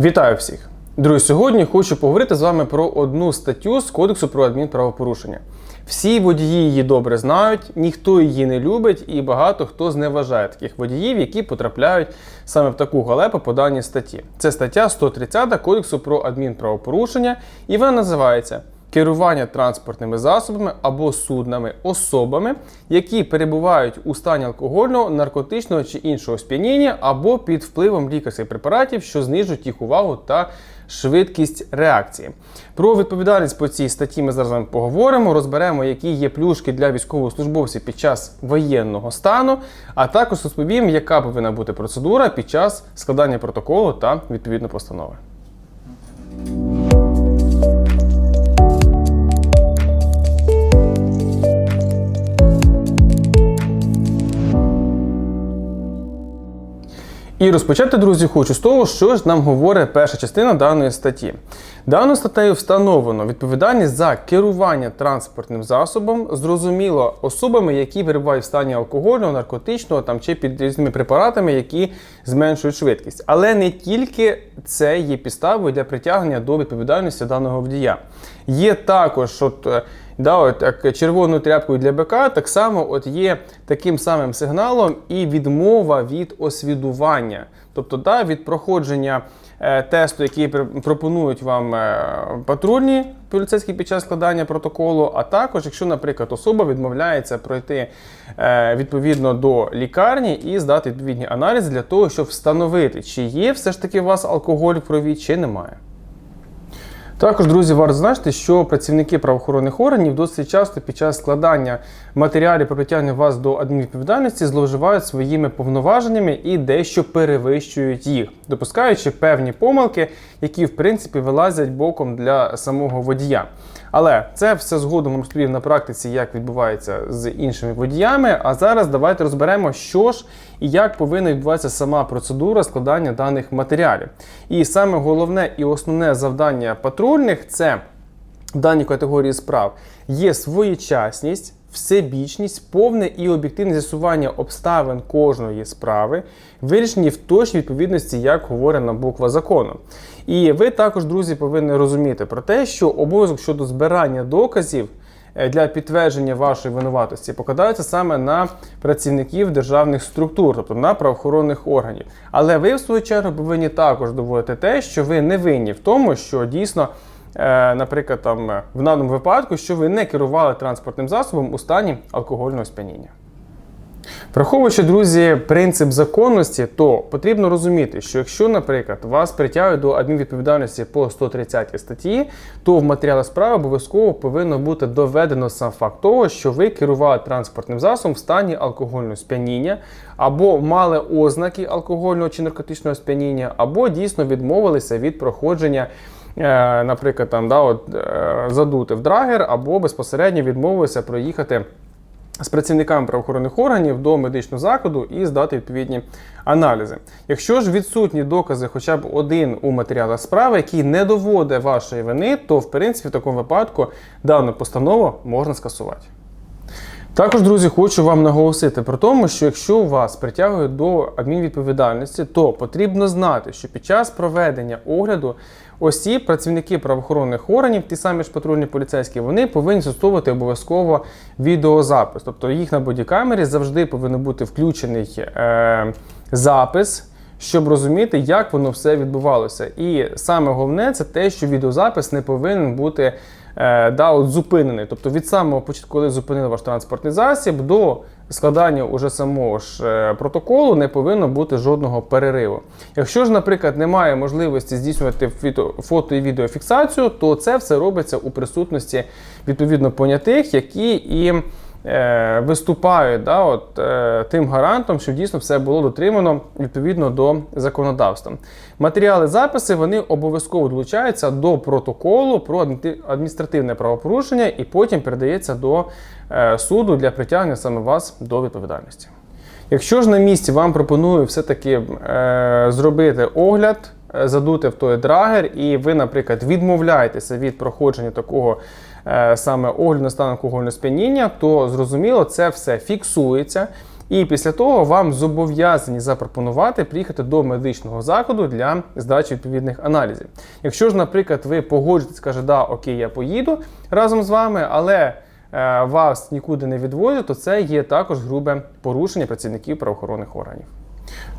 Вітаю всіх! Друзі, сьогодні хочу поговорити з вами про одну статтю з Кодексу про адмінправопорушення. Всі водії її добре знають, ніхто її не любить, і багато хто зневажає таких водіїв, які потрапляють саме в таку галепу по даній статті. Це стаття 130 Кодексу про адмінправопорушення, і вона називається керування транспортними засобами або суднами особами, які перебувають у стані алкогольного, наркотичного чи іншого сп'яніння, або під впливом лікарських препаратів, що знижують їх увагу та швидкість реакції. Про відповідальність по цій статті ми зараз поговоримо, розберемо, які є плюшки для військовослужбовців під час воєнного стану, а також розповім, яка повинна бути процедура під час складання протоколу та відповідно постанови. І розпочати, друзі, хочу з того, що ж нам говорить перша частина даної статті. Даною статтею встановлено відповідальність за керування транспортним засобом, зрозуміло, особами, які перебувають в стані алкогольного, наркотичного там чи під різними препаратами, які зменшують швидкість. Але не тільки це є підставою для притягнення до відповідальності даного водія. Є також от. Да, от як червоною тряпкою для БК, так само от є таким самим сигналом і відмова від освідування. Тобто, да, від проходження е, тесту, який пр- пропонують вам е, патрульні поліцейські під час складання протоколу, а також, якщо, наприклад, особа відмовляється пройти е, відповідно до лікарні і здати відповідні аналізи для того, щоб встановити, чи є все ж таки у вас алкоголь в крові, чи немає. Також, друзі, варто знати, що працівники правоохоронних органів досить часто під час складання матеріалів про притягнення вас до адмінвідповідальності зловживають своїми повноваженнями і дещо перевищують їх, допускаючи певні помилки, які в принципі вилазять боком для самого водія. Але це все згодом розповів на практиці, як відбувається з іншими водіями. А зараз давайте розберемо, що ж і як повинна відбуватися сама процедура складання даних матеріалів. І саме головне і основне завдання патрульних це в даній категорії справ є своєчасність, всебічність, повне і об'єктивне з'ясування обставин кожної справи, вирішені в точній відповідності, як говорена буква закону. І ви також, друзі, повинні розуміти про те, що обов'язок щодо збирання доказів для підтвердження вашої винуватості покладаються саме на працівників державних структур, тобто на правоохоронних органів. Але ви, в свою чергу, повинні також доводити те, що ви не винні в тому, що дійсно. е, Наприклад, там е, в даному випадку, що ви не керували транспортним засобом у стані алкогольного сп'яніння. Враховуючи, друзі, принцип законності, то потрібно розуміти, що якщо, наприклад, вас притягують до адмінвідповідальності по 130 статті, то в матеріалах справи обов'язково повинно бути доведено сам факт того, що ви керували транспортним засобом в стані алкогольного сп'яніння, або мали ознаки алкогольного чи наркотичного сп'яніння, або дійсно відмовилися від проходження. е, Наприклад, там да, от, е, задути в драгер, або безпосередньо відмовилися проїхати з працівниками правоохоронних органів до медичного закладу і здати відповідні аналізи. Якщо ж відсутні докази, хоча б один у матеріалах справи, який не доводить вашої вини, то в принципі в такому випадку дану постанову можна скасувати. Також, друзі, хочу вам наголосити про тому, що якщо вас притягують до адмінвідповідальності, то потрібно знати, що під час проведення огляду осіб, працівники правоохоронних органів, ті самі ж патрульні поліцейські, вони повинні застосовувати обов'язково відеозапис. Тобто їх на бодікамері завжди повинен бути включений е, запис. Щоб розуміти, як воно все відбувалося. І саме головне це те, що відеозапис не повинен бути да, от зупинений. Тобто від самого початку, коли зупинили ваш транспортний засіб, до складання уже самого ж е, протоколу не повинно бути жодного перериву. Якщо ж, наприклад, немає можливості здійснювати фото і відеофіксацію, то це все робиться у присутності відповідно понятих, які і е, виступають да, от, е, тим гарантом, що дійсно все було дотримано відповідно до законодавства. Матеріали записи вони обов'язково долучаються до протоколу про адміністратив- адміністративне правопорушення і потім передається до е, суду для притягнення саме вас до відповідальності. Якщо ж на місці вам пропоную все-таки е, зробити огляд, задути в той драгер, і ви, наприклад, відмовляєтеся від проходження такого саме огляду на стан алкогольного сп'яніння, то зрозуміло, це все фіксується. І після того вам зобов'язані запропонувати приїхати до медичного закладу для здачі відповідних аналізів. Якщо ж, наприклад, ви погоджуєтесь, каже, да, окей, я поїду разом з вами, але е, вас нікуди не відвозять, то це є також грубе порушення працівників правоохоронних органів.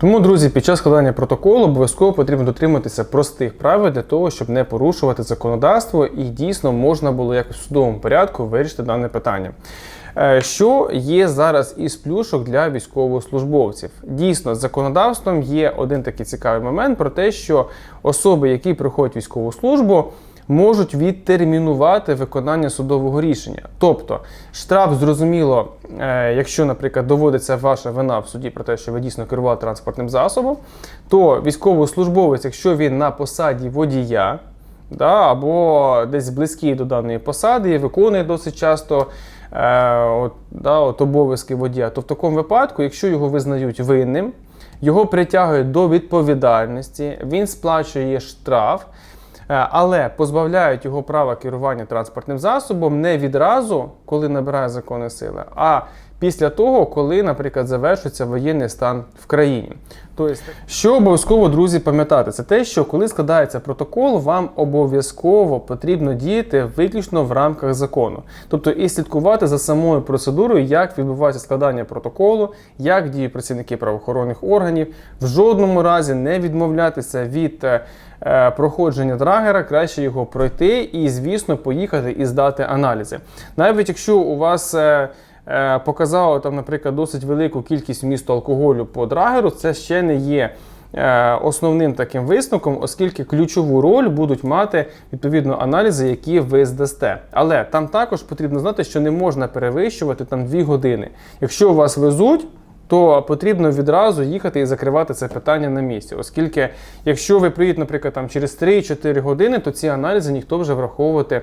Тому, друзі, під час складання протоколу обов'язково потрібно дотриматися простих правил для того, щоб не порушувати законодавство і дійсно можна було якось в судовому порядку вирішити дане питання. Е, Що є зараз із плюшок для військовослужбовців? Дійсно, з законодавством є один такий цікавий момент про те, що особи, які проходять військову службу, можуть відтермінувати виконання судового рішення. Тобто штраф, зрозуміло, е, якщо, наприклад, доводиться ваша вина в суді про те, що ви дійсно керували транспортним засобом, то військовослужбовець, якщо він на посаді водія, да, або десь близький до даної посади і виконує досить часто е, от, да, от обов'язки водія, то в такому випадку, якщо його визнають винним, його притягують до відповідальності, він сплачує штраф. Е, Але позбавляють його права керування транспортним засобом не відразу, коли набирає закони сили, а після того, коли, наприклад, завершується воєнний стан в країні. Тобто, що обов'язково, друзі, пам'ятати, це те, що коли складається протокол, вам обов'язково потрібно діяти виключно в рамках закону. Тобто і слідкувати за самою процедурою, як відбувається складання протоколу, як діють працівники правоохоронних органів, в жодному разі не відмовлятися від е, е, проходження драгера, краще його пройти і, звісно, поїхати і здати аналізи. Навіть якщо у вас е, показало там, наприклад, досить велику кількість вмісту алкоголю по драгеру, це ще не є. е, Основним таким висновком, оскільки ключову роль будуть мати відповідно аналізи, які ви здасте. Але там також потрібно знати, що не можна перевищувати там 2 години. Якщо вас везуть, то потрібно відразу їхати і закривати це питання на місці. Оскільки, якщо ви приїдете, наприклад, там через 3-4 години, то ці аналізи ніхто вже враховувати е,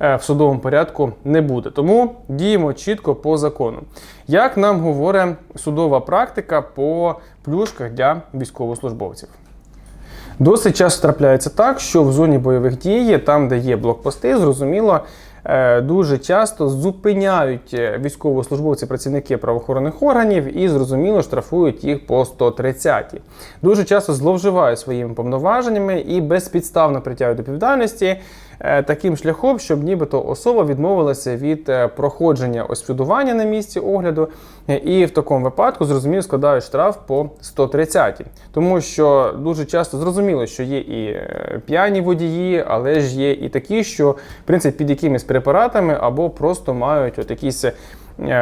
в судовому порядку не буде. Тому діємо чітко по закону. Як нам говорить судова практика по плюшках для військовослужбовців? Досить часто трапляється так, що в зоні бойових дій, там, де є блокпости, зрозуміло, е, дуже часто зупиняють е, військовослужбовці, працівники правоохоронних органів і зрозуміло штрафують їх по 130. Дуже часто зловживають своїми повноваженнями і безпідставно притягують до відповідальності е, таким шляхом, щоб нібито особа відмовилася від е, проходження освідування на місці огляду, е, і в такому випадку зрозуміло складають штраф по 130. Тому що дуже часто зрозуміло, що є і е, п'яні водії, але ж є і такі, що в принципі під якимись препаратами або просто мають от якісь, е,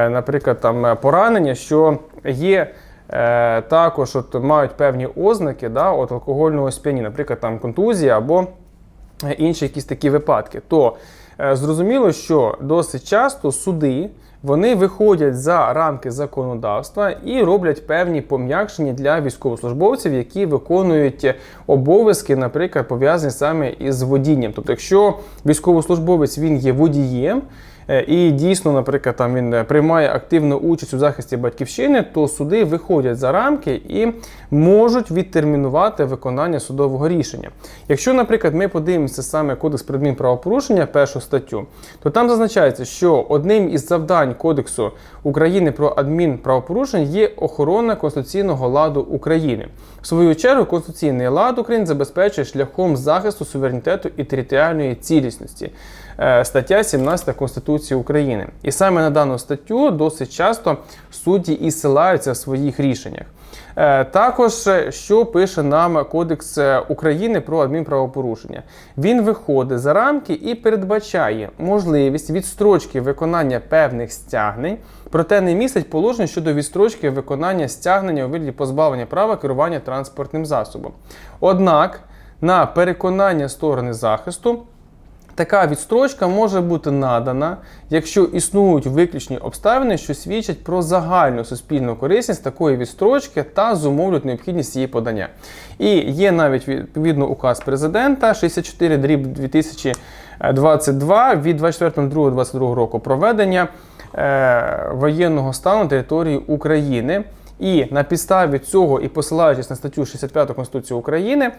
наприклад, там е, поранення, що є. Е, також от мають певні ознаки да, от алкогольного сп'яніння, наприклад, там контузія або е, інші якісь такі випадки, то е, зрозуміло, що досить часто суди вони виходять за рамки законодавства і роблять певні пом'якшення для військовослужбовців, які виконують обов'язки, наприклад, пов'язані саме із водінням. Тобто, якщо військовослужбовець він є водієм. Е, І дійсно, наприклад, там він е, приймає активну участь у захисті батьківщини, то суди виходять за рамки і можуть відтермінувати виконання судового рішення. Якщо, наприклад, ми подивимося саме Кодекс про адмінправопорушення, першу статтю, то там зазначається, що одним із завдань Кодексу України про адмінправопорушення є охорона конституційного ладу України. В свою чергу, конституційний лад України забезпечує шляхом захисту суверенітету і територіальної цілісності. Е, Стаття 17 Конституції України. І саме на дану статтю досить часто судді і силаються в своїх рішеннях. Е, Також, е, що пише нам Кодекс України про адмінправопорушення, він виходить за рамки і передбачає можливість відстрочки виконання певних стягнень, проте не містить положення щодо відстрочки виконання стягнення у вигляді позбавлення права керування транспортним засобом. Однак, на переконання сторони захисту. Така відстрочка може бути надана, якщо існують виключні обставини, що свідчать про загальну суспільну корисність такої відстрочки та зумовлюють необхідність її подання. І є навіть відповідно указ президента 64 дріб 2022 від 24.02.22 року проведення е, воєнного стану території України. І на підставі цього, і посилаючись на статтю 65 Конституції України,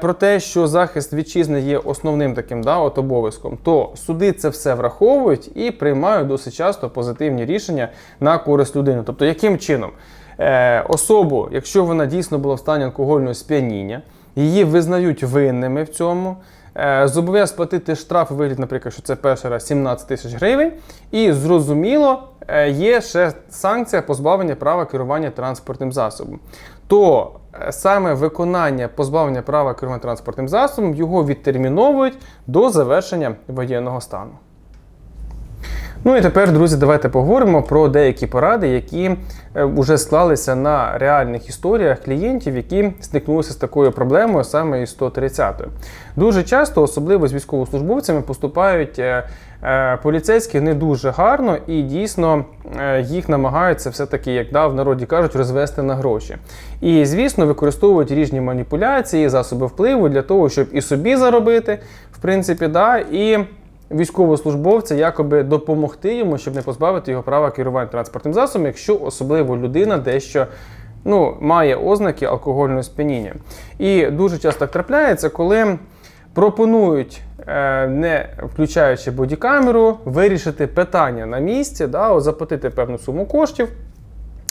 про те, що захист вітчизни є основним таким да, от обов'язком, то суди це все враховують і приймають досить часто позитивні рішення на користь людини. Тобто, яким чином е, особу, якщо вона дійсно була в стані алкогольного сп'яніння, її визнають винними в цьому. Е, Зобов'язаний сплатити штраф у вигляді, наприклад, що це перший раз 17 тисяч гривень. І зрозуміло, е, є ще санкція позбавлення права керування транспортним засобом. То е, саме виконання позбавлення права керування транспортним засобом його відтерміновують до завершення воєнного стану. Ну і тепер, друзі, давайте поговоримо про деякі поради, які вже склалися на реальних історіях клієнтів, які стикнулися з такою проблемою саме із 130 Дуже часто, особливо з військовослужбовцями, поступають е, е, поліцейські не дуже гарно і дійсно е, їх намагаються все-таки, як да, в народі кажуть, розвести на гроші. І, звісно, використовують різні маніпуляції, засоби впливу для того, щоб і собі заробити, в принципі, да, і військовослужбовця якоби допомогти йому, щоб не позбавити його права керування транспортним засобом, якщо особливо людина дещо ну, має ознаки алкогольного сп'яніння. І дуже часто так трапляється, коли пропонують, е, не включаючи бодікамеру, вирішити питання на місці, да, заплатити певну суму коштів.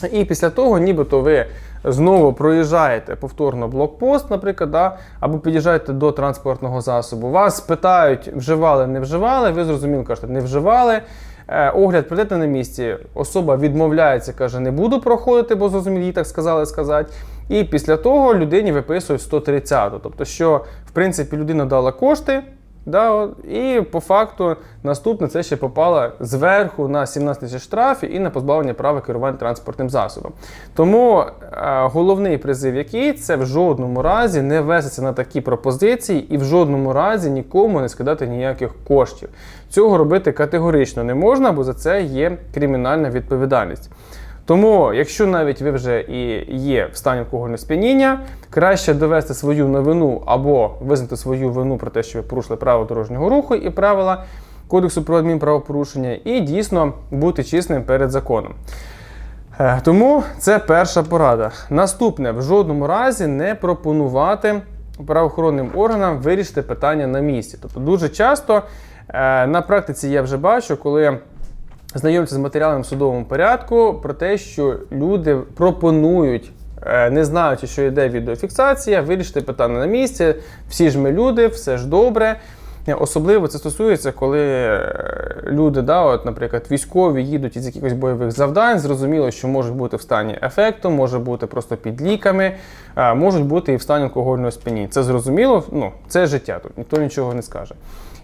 І після того, нібито ви знову проїжджаєте повторно блокпост, наприклад, да, або під'їжджаєте до транспортного засобу. Вас питають, вживали, не вживали, ви зрозуміло кажете, не вживали. Е, огляд прийдете на місці, особа відмовляється, каже, не буду проходити, бо зрозуміло, їй так сказали сказати. І після того людині виписують 130. Тобто, що в принципі людина дала кошти. Да, І по факту наступне це ще попало зверху на 17 тисяч штрафів і на позбавлення права керування транспортним засобом. Тому е, головний призив, який це в жодному разі не вестися на такі пропозиції і в жодному разі нікому не скидати ніяких коштів. Цього робити категорично не можна, бо за це є кримінальна відповідальність. Тому, якщо навіть ви вже і є в стані алкогольного сп'яніння, краще довести свою новину або визнати свою вину про те, що ви порушили право дорожнього руху і правила Кодексу про адмінправопорушення, і дійсно бути чесним перед законом. Е, тому це перша порада. Наступне, в жодному разі не пропонувати правоохоронним органам вирішити питання на місці. Тобто, дуже часто е, на практиці я вже бачу, коли знайомиться з матеріалами в судовому порядку про те, що люди пропонують. е, Не знаючи, що йде відеофіксація, вирішити питання на місці. Всі ж ми люди, все ж добре. Особливо це стосується, коли е, люди, да, от, наприклад, військові їдуть із якихось бойових завдань. Зрозуміло, що можуть бути в стані ефекту, може бути просто під ліками, можуть бути і в стані алкогольного сп'яніння. Це зрозуміло, ну це життя, тут ніхто нічого не скаже.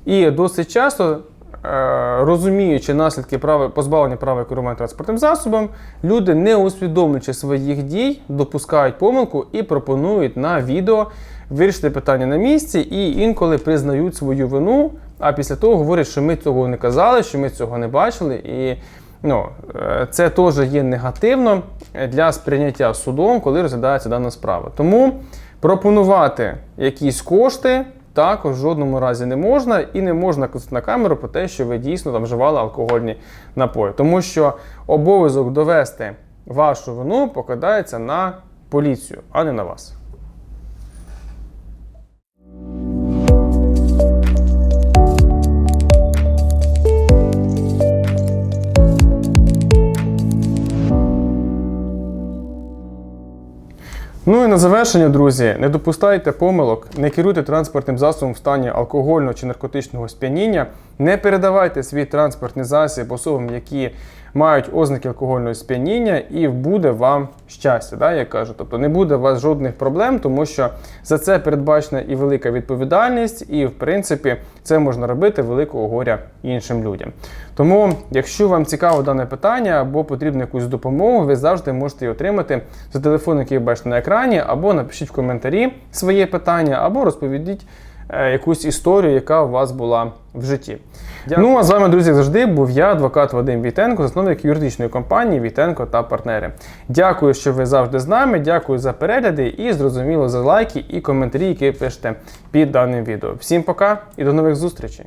І досить часто розуміючи наслідки права позбавлення права керування транспортним засобом, люди, не усвідомлюючи своїх дій, допускають помилку і пропонують на відео вирішити питання на місці і інколи признають свою вину. А після того говорять, що ми цього не казали, що ми цього не бачили. І ну, е, це теж є негативно для сприйняття судом, коли розглядається дана справа. Тому пропонувати якісь кошти також в жодному разі не можна і не можна казати на камеру про те, що ви дійсно там вживали алкогольні напої. Тому що обов'язок довести вашу вину покладається на поліцію, а не на вас. Ну і на завершення, друзі, не допускайте помилок, не керуйте транспортним засобом в стані алкогольного чи наркотичного сп'яніння, не передавайте свій транспортний засіб особам, які мають ознаки алкогольного сп'яніння, і буде вам щастя, да, як кажу. Тобто не буде у вас жодних проблем, тому що за це передбачена і велика відповідальність, і в принципі це можна робити великого горя іншим людям. Тому, якщо вам цікаво дане питання або потрібна якусь допомогу, ви завжди можете її отримати за телефон, який ви бачите на екрані, або напишіть в коментарі своє питання, або розповідіть. Е, якусь історію, яка у вас була в житті. Дякую. Ну а з вами, друзі, як завжди був я, адвокат Вадим Вітенко, засновник юридичної компанії Вітенко та партнери. Дякую, що ви завжди з нами. Дякую за перегляди і зрозуміло за лайки і коментарі, які пишете під даним відео. Всім пока і до нових зустрічей!